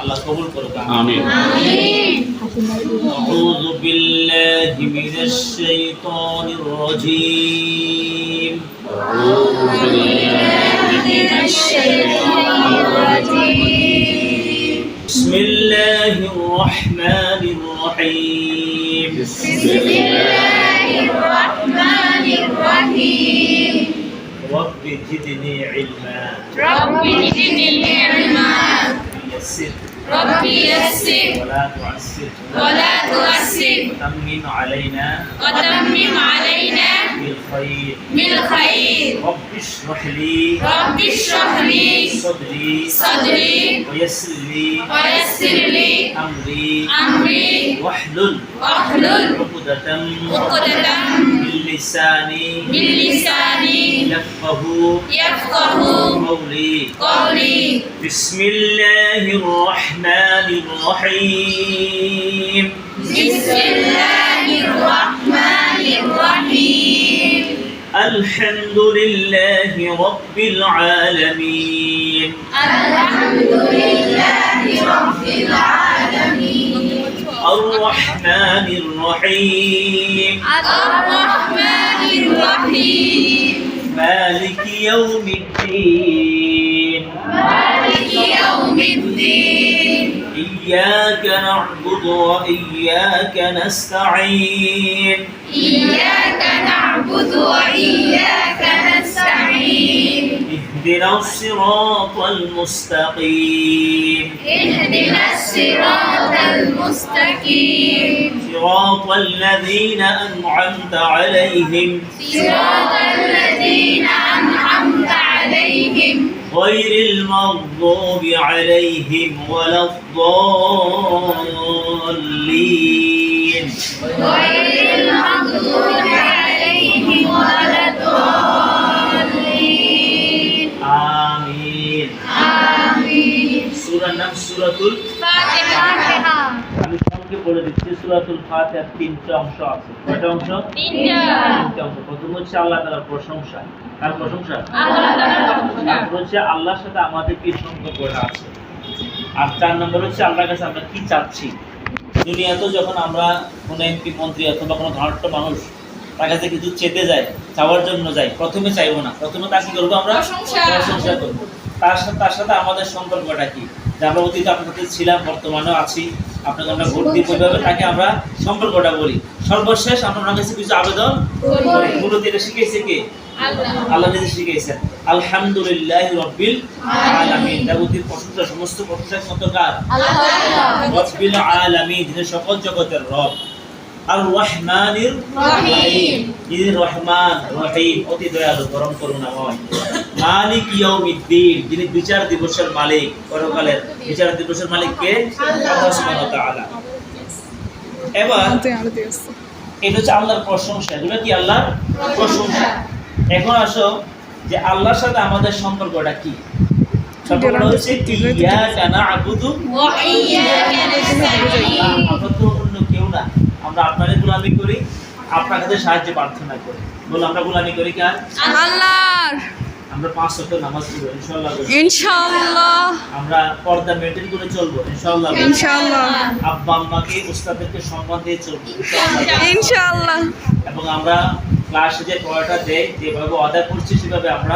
আল্লাহ কবুল করুক আমিন أعوذ بالله من الشيطان الرجيم بسم الله الرحمن الرحيم رب زدني علما ربي زدني علما يسر. ربي يسر. ولا تعسر. ولا تؤسر وتمم علينا وتمم علينا بالخير. بالخير. رب اشرح لي رب اشرح لي صدري. صدري. ويسر لي ويسر لي أمري. أمري. واحلل واحلل عقدة عقدة من لساني من لساني يفقه. يفقه. قولي. قولي. بسم الله الرحمن الرحيم. بسم الله الرحمن الرحيم. الحمد لله رب العالمين. الحمد لله رب الرحمن الرحيم. الرحمن الرحيم مالك يوم الدين. مالك يوم الدين إياك نعبد وإياك نستعين. إياك نعبد وإياك نستعين اهدنا الصراط المستقيم. اهدنا الصراط الصراط المستقيم. صراط الذين أنعمت عليهم. صراط الذين أنعمت عليهم. غير المغضوب عليهم ولا الضالين. غير المغضوب عليهم ولا الضالين. آمين. آمين. سورة نفس سورة আমি সবকে বলে দিচ্ছি সূরাতুল ফাতিহার তিনটা অংশ আছে। কয়টা অংশ? তিনটা। অংশ। প্রথম হচ্ছে আল্লাহ তাআলার প্রশংসা। কার প্রশংসা? আল্লাহ তাআলার প্রশংসা। হচ্ছে আল্লাহর সাথে আমাদের কি সম্পর্কটা আছে? আর চার নম্বর হচ্ছে আল্লাহর কাছে আমরা কি চাচ্ছি? দুনিয়াতেও যখন আমরা কোনো এমপি মন্ত্রী অথবা কোনো ধনাঢ্য মানুষ তার কাছে কিছু চেতে যায় চাওয়ার জন্য যাই প্রথমে চাইব না। প্রথমে তাকে কি করব আমরা? প্রশংসা। করব। তার সাথে তার সাথে আমাদের সম্পর্কটা কি? আমরা অতীতে আপনার ছিলাম বর্তমানেও আছি। আপনাকে আমরা ভোট তাকে আমরা সম্পর্কটা বলি। সর্বশেষ আমরা ওনার কাছে কিছু আবেদন? মূলত এটা শিখেছে কে? আল্লাহ। নিজে শিখেছেন আলহামদুলিল্লাহ রব্বিল আলামিন। দেবতির প্রশংসা সমস্ত প্রশংসা কত কার রব্বিল আলামিন যিনি সকল জগতের রব। এখন আসো যে আল্লাহর সাথে আমাদের সম্পর্কটা কি সম্পর্ক হচ্ছে আমরা আপনারই গোলামি করি আপনার কাছে সাহায্য প্রার্থনা করি। বলো আমরা গোলামি করি কার? আল্লাহর। আমরা পাঁচ ওয়াক্ত নামাজ পড়ব ইনশাআল্লাহ ইনশাআল্লাহ। আমরা পর্দা মেনটেন করে চলবো ইনশাআল্লাহ ইনশাআল্লাহ। আব্বা আম্মাকে উস্তাদেরকে সম্মান দিয়ে চলবো ইনশাআল্লাহ ইনশাআল্লাহ। এবং আমরা ক্লাসে যে পড়াটা দেয় যেভাবে আদায় করছি সেভাবে আমরা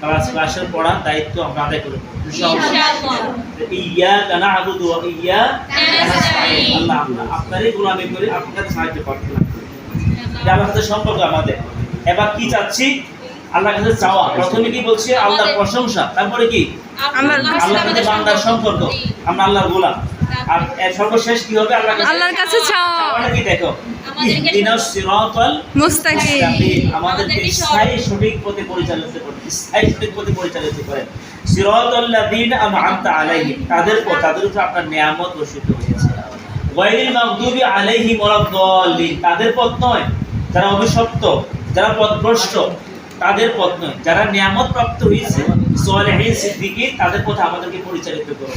ক্লাস ক্লাসের পড়া দায়িত্ব আমরা আদায় করব ইয়া কানা আবুদু ওয়া ইয়া। আল্লাহ আমরা আপনারই গোলামি করি আপনার কাছে সাহায্য প্রার্থনা করি। সাথে সম্পর্ক আমাদের। এবার কি চাচ্ছি? আল্লাহর কাছে চাওয়া। প্রথমে কি বলছি? আল্লাহর প্রশংসা। তারপরে কি? আল্লাহ আল্লাহর সাথে বান্দার সম্পর্ক। আমরা আল্লাহর গোলাম। আর এর সর্বশেষ কি হবে? আল্লাহর কাছে আল্লাহর কাছে চাওয়া চাওয়াটা কি দেখো? আমাদেরকে ইহদিনাস সিরাতাল মুস্তাকিম। মুস্তাকিম। আমাদেরকে আমাদেরকে স্থায়ী সঠিক পথে পরিচালিত করেন স্থায়ী সঠিক পথে পরিচালিত করেন সিরাতাল্লাযীনা আন'আমতা আলাইহিম। তাদের পথ তাদের উপর আপনার নিয়ামত বর্ষিত হয়েছে। গায়রিল মাগদুবি আলাইহিম ওয়ালাদ-দাল্লিন তাদের পথ নয়। যারা অভিশপ্ত যারা পথভ্রষ্ট তাদের পথ নয়। যারা নিয়ামত প্রাপ্ত হয়েছে তাদের পথে আমাদেরকে পরিচালিত করুন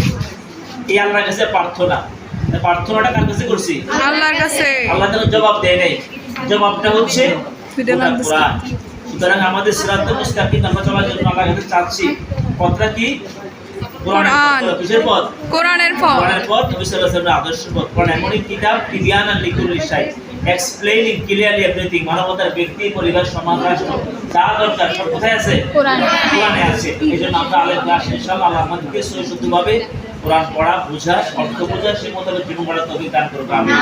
এই আল্লাহর কাছে প্রার্থনা। প্রার্থনাটা কার কাছে করছি? আল্লাহর কাছে। আল্লাহ তাআলা জবাব দেয় নাই। জবাবটা হচ্ছে। কোরআন। সুতরাং আমাদের সিরাতুল মুস্তাকিম আমরা চলার জন্য আল্লাহর কাছে চাচ্ছি। পথটা কি? কোরআনের কোরআন। পথ। কিসের পথ? কোরআনের ফল কোরআনের পথ। নবী সাল্লাল্লাহু আলাইহি আদর্শ পথ। কোরআন এমন একটি কিতাব তিবিয়ানান লিকুল্লি শাই এক্সপ্লেইনিং ক্লিয়ারলি এভরিথিং মানবতার ব্যক্তি পরিবার সমাজ রাষ্ট্র যা দরকার সব কোথায় আছে? কোরআনে। কোরআনে আছে। এই জন্য আমরা আলেম ক্লাস ইনশাআল্লাহ আল্লাহ আমাদেরকে সহি শুদ্ধভাবে কোরআন পড়া বোঝা অর্থ বোঝা সেই মোতাবেক জীবন গড়ার তৌফিক দান করুন আমিন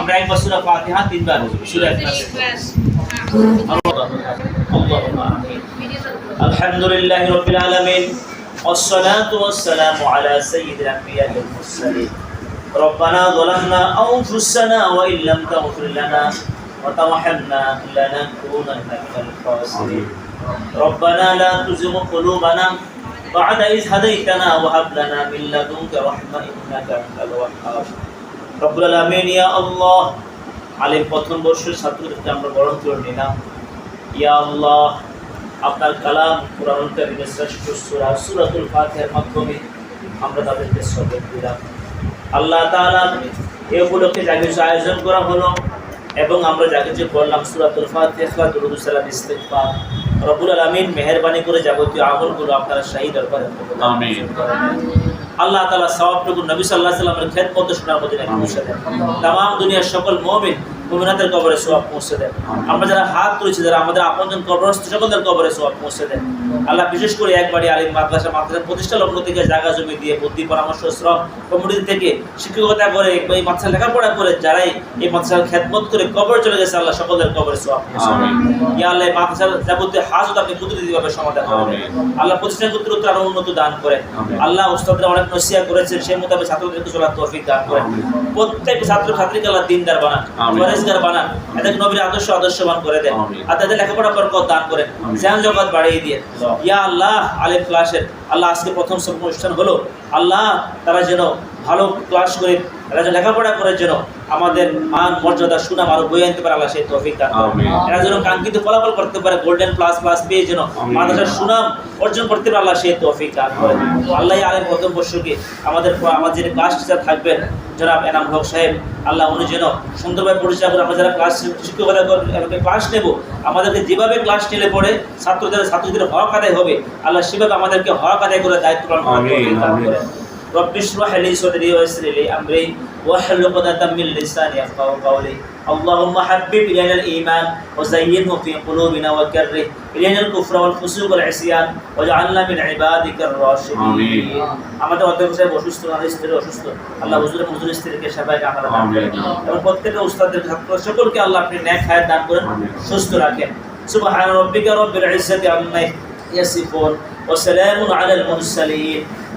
আমরা একবার সূরা ফাতিহা তিনবার সূরা ইখলাস اللهم آمين الحمد لله رب العالمين والصلاة والسلام على سيد الأنبياء والمرسلين ربنا ظلمنا أنفسنا وإن لم تغفر لنا وترحمنا لنكونن من الخاسرين ربنا لا تزغ قلوبنا بعد إذ هديتنا وهب لنا من لدنك رحمة إنك أنت الوهاب رب العالمين يا الله আলিম প্রথম বর্ষের ছাত্রদেরকে আমরা বরণ করে নিলাম ইয়া আল্লাহ আপনার কালাম কোরআন কারিমের শ্রেষ্ঠ সূরা সূরাতুল ফাতিহার মাধ্যমে আমরা তাদেরকে সবক দিলাম আল্লাহ তাআলা এই উপলক্ষে যা কিছু আয়োজন করা হলো এবং আমরা যাকে যে বললাম সুরাতুল ফাতিহা দুরূদ সালাম ইস্তিগফার। রব্বুল আলামিন মেহেরবানি করে যাবতীয় আমলগুলো আপনারা শাহী দরবারে আমিন। আল্লাহ তালা সওয়াবটুকু নবী সাল্লাল্লাহু আলাইহি সাল্লামের খেদমত শোনার মধ্যে পৌঁছে তামাম তাম দুনিয়ার সকল মুমিন মুমিনাতের কবরে সওয়াব পৌঁছে দেন। আমরা যারা হাত তুলেছি যারা আমাদের আপনজন কবরস্থ সকলদের কবরে সওয়াব পৌঁছে দেন। আল্লাহ বিশেষ করে একবারই আলিম মাদ্রাসা মাদ্রাসা প্রতিষ্ঠা লগ্ন থেকে জায়গা জমি দিয়ে বুদ্ধি পরামর্শ শ্রম কমিটি থেকে শিক্ষকতা করে এই মাদ্রাসা লেখাপড়া করে যারাই এই মাদ্রাসার খেদমত করে কবর চলে গেছে আল্লাহ সকলের কবরে দেন। ইয়া আল্লাহ মাদ্রাসার যাবতীয় হাজত আপনি কুদরতিভাবে সমাধান করে আল্লাহ প্রতিষ্ঠান উত্তর উত্তর আরও উন্নত দান করে। আল্লাহ উস্তাদরা অনেক নসিয়া করেছেন সেই মোতাবেক ছাত্রদেরকে চলার তৌফিক দান করেন প্রত্যেক ছাত্র ছাত্রীকে আল্লাহ দিনদার বানান। ফরেজগার বানান। এদের নবীর আদর্শ আদর্শবান করে দেন। আর তাদের লেখাপড়া বরকত দান করেন। শ্যাম জ্ঞান জগৎ বাড়িয়ে দিয়ে। ইয়া আল্লাহ আলিফ ক্লাসের আল্লাহ আজকে প্রথম সব অনুষ্ঠান হলো। আল্লাহ তারা যেন ভালো ক্লাস করে তারা যেন লেখাপড়া করে যেন আমাদের মান মর্যাদা সুনাম আরও বয়ে আনতে পারে আল্লাহ সেই তৌফিক দান এরা যেন কাঙ্ক্ষিত ফলাফল করতে পারে গোল্ডেন প্লাস প্লাস পেয়ে যেন মাদ্রাসার সুনাম অর্জন করতে পারে আল্লাহ সেই তৌফিক দান করেন। আল্লাহ আলেম প্রথম বর্ষকে আমাদের আমাদের ক্লাস টিচার থাকবেন জনাব এনাম হক সাহেব আল্লাহ উনি যেন সুন্দরভাবে পরিচালনা করে আমরা যারা ক্লাস শিক্ষকতা করে ক্লাস নেব আমাদেরকে যেভাবে ক্লাস নিলে পড়ে ছাত্রদের ছাত্রীদের হক আদায় হবে আল্লাহ সেভাবে আমাদেরকে হক আদায় করে দায়িত্ব পালন করার আমিন, তৌফিক দান আমিন। করেন رب اشرح لي صدري ويسر لي امري واحلل عقدة من لساني يفقهوا قولي اللهم حبب الينا الايمان وزينه في قلوبنا وكره الينا الكفر والفسوق والعصيان واجعلنا من عبادك الراشدين آمين। আমাদের অধ্যক্ষ সাহেব অসুস্থ আমাদের স্ত্রী অসুস্থ আল্লাহ হুজুরের হুজুরের স্ত্রীকে সেবায় আমরা দান করেন آمين। এবং প্রত্যেকটা উস্তাদের ছাত্র সকলকে আল্লাহ আপনি ন্যাক হায়াত দান করেন آمين। সুস্থ রাখেন সুবহান রাব্বিকা রব্বিল ইজ্জাতি আম্মা يصفون وسلام على المرسلين